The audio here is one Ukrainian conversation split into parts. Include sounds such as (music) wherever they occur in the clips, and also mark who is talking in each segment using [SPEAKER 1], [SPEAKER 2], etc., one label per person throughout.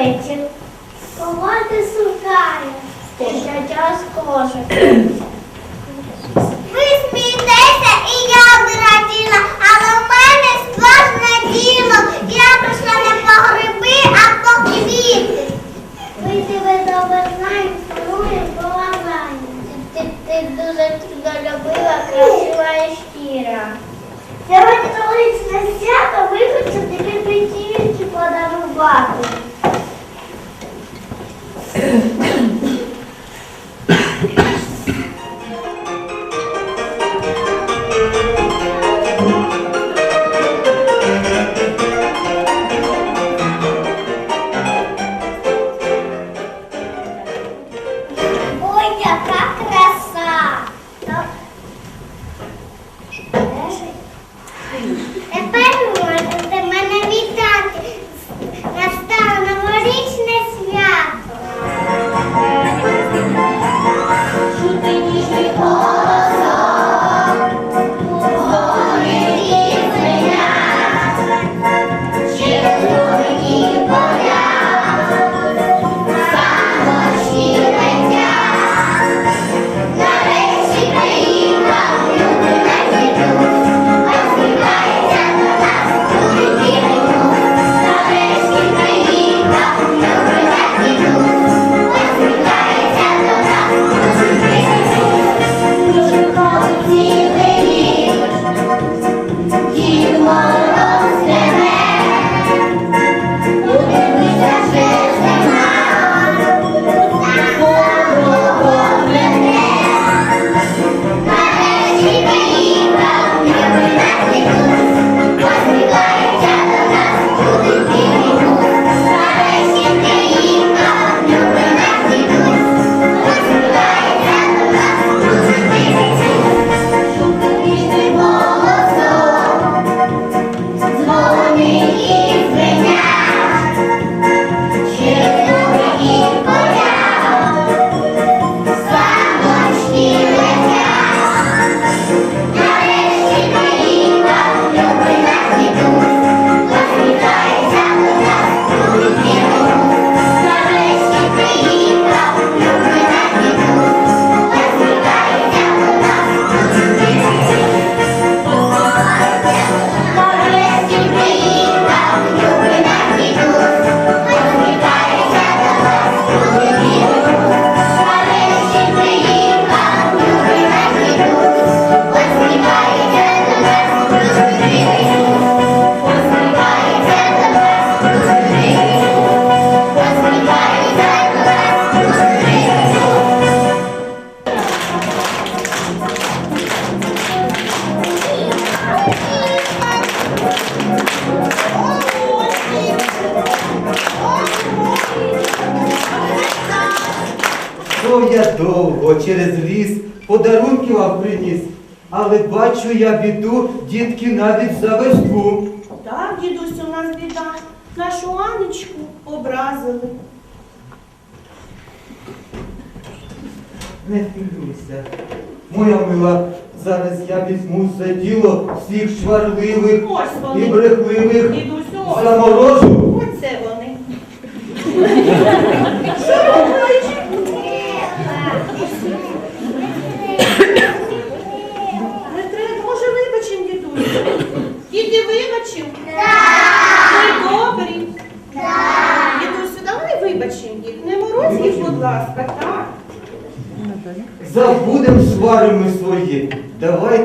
[SPEAKER 1] плечі, поводи сукає, стежа час кожи. Ви смієтеся, і я би але в мене сложне діло. Я прийшла не по гриби, а по квіти. Ми тебе добре знаємо, шануємо, полагаємо. Ти, ти дуже трудолюбива, красива і щира. Сьогодні на свято виходить тобі притівки подарувати.
[SPEAKER 2] Yeah. (laughs) я довго через ліс подарунків вам приніс, але бачу я біду, дітки навіть за верстку.
[SPEAKER 3] Так, дідусь, у нас біда. Нашу Анечку образили.
[SPEAKER 2] Не хвилюйся, моя мила, зараз я візьму за діло всіх шварливих
[SPEAKER 3] Ось вони.
[SPEAKER 2] і брехливих.
[SPEAKER 3] Дідусь, ось.
[SPEAKER 2] Заморожу.
[SPEAKER 3] Оце вони.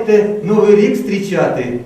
[SPEAKER 2] Приходьте Новий рік зустрічати.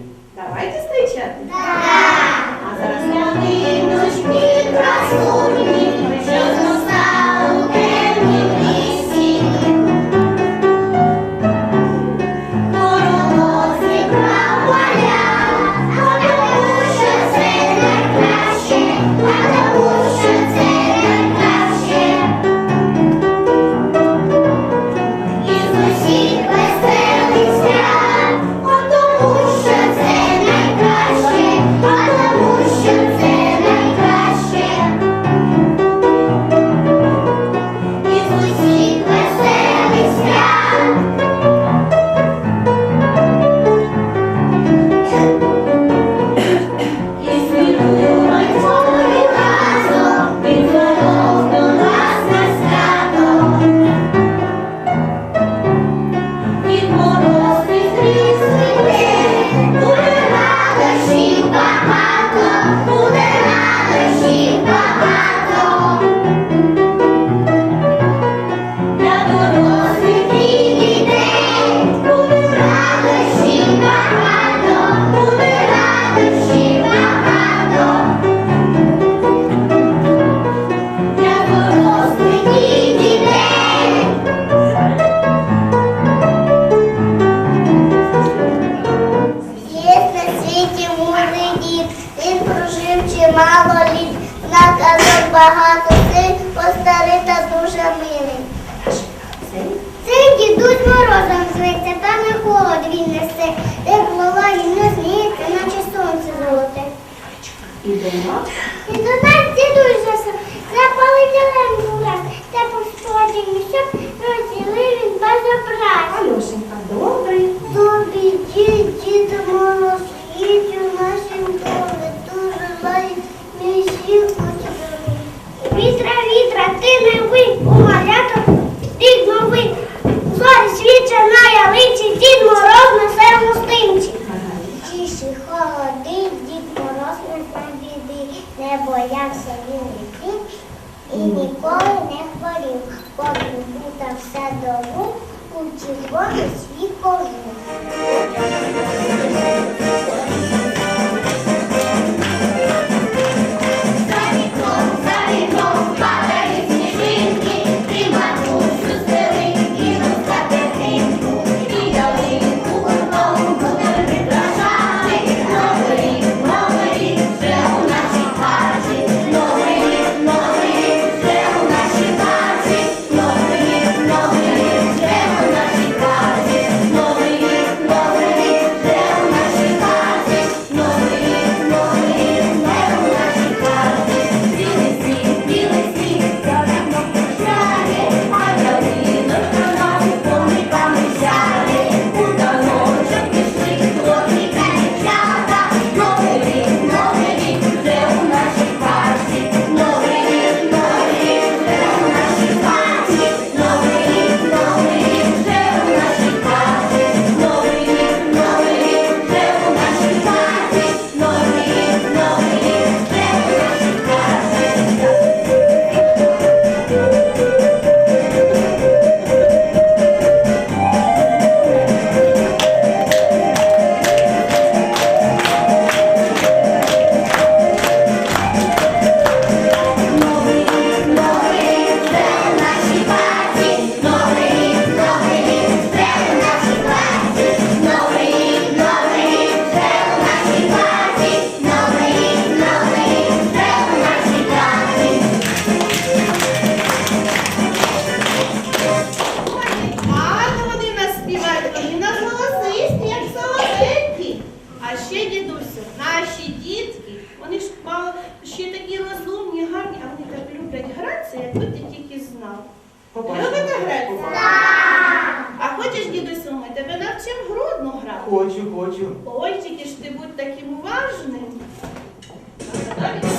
[SPEAKER 1] приймати. І нас дідусь
[SPEAKER 3] ще дідуся, наші дітки, вони ж мало ще такі розумні, гарні, а вони так люблять гратися, якби ти тільки знав. Любите гратися? А хочеш, дідусю, ми тебе навчимо грудно грати?
[SPEAKER 2] Хочу, хочу.
[SPEAKER 3] Ой, тільки ж ти будь таким уважним.
[SPEAKER 2] А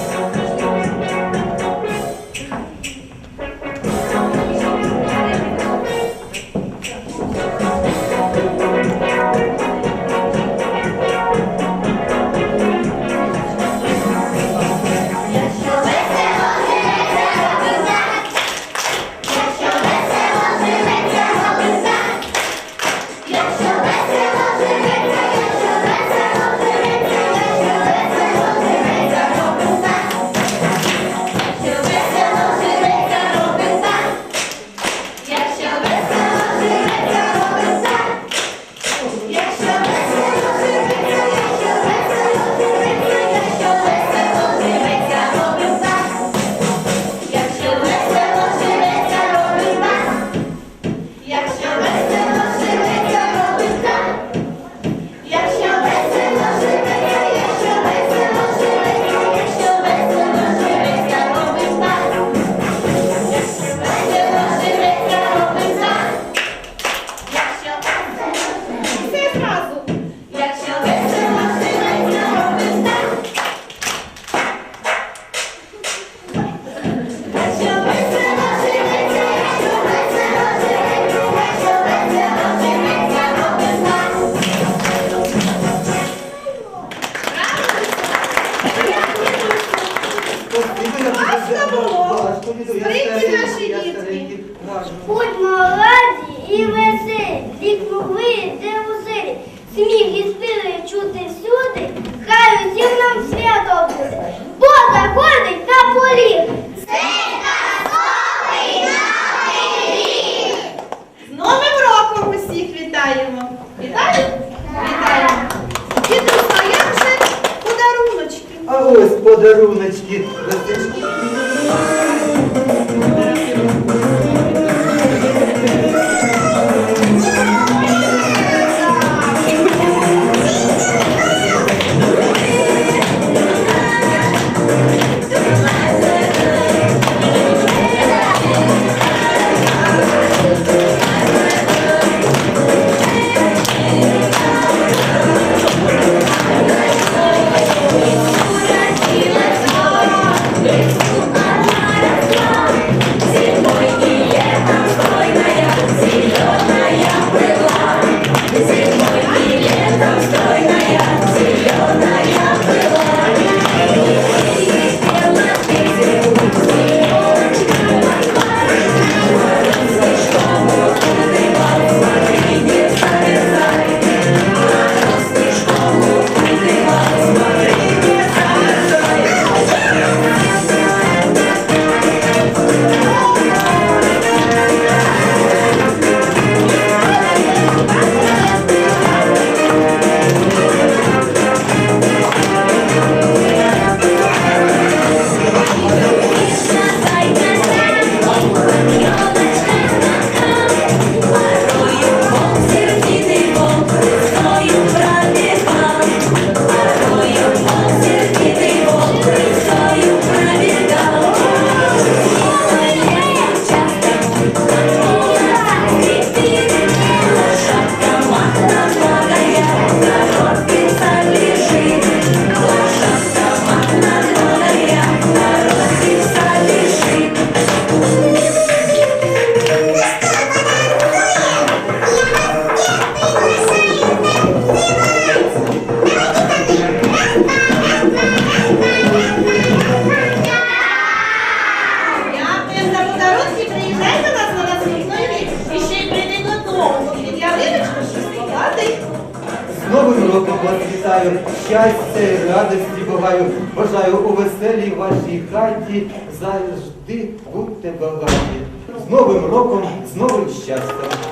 [SPEAKER 2] подаруночки.
[SPEAKER 4] Thank you. вашій хаті завжди будьте багаті. З Новим роком, з новим щастям.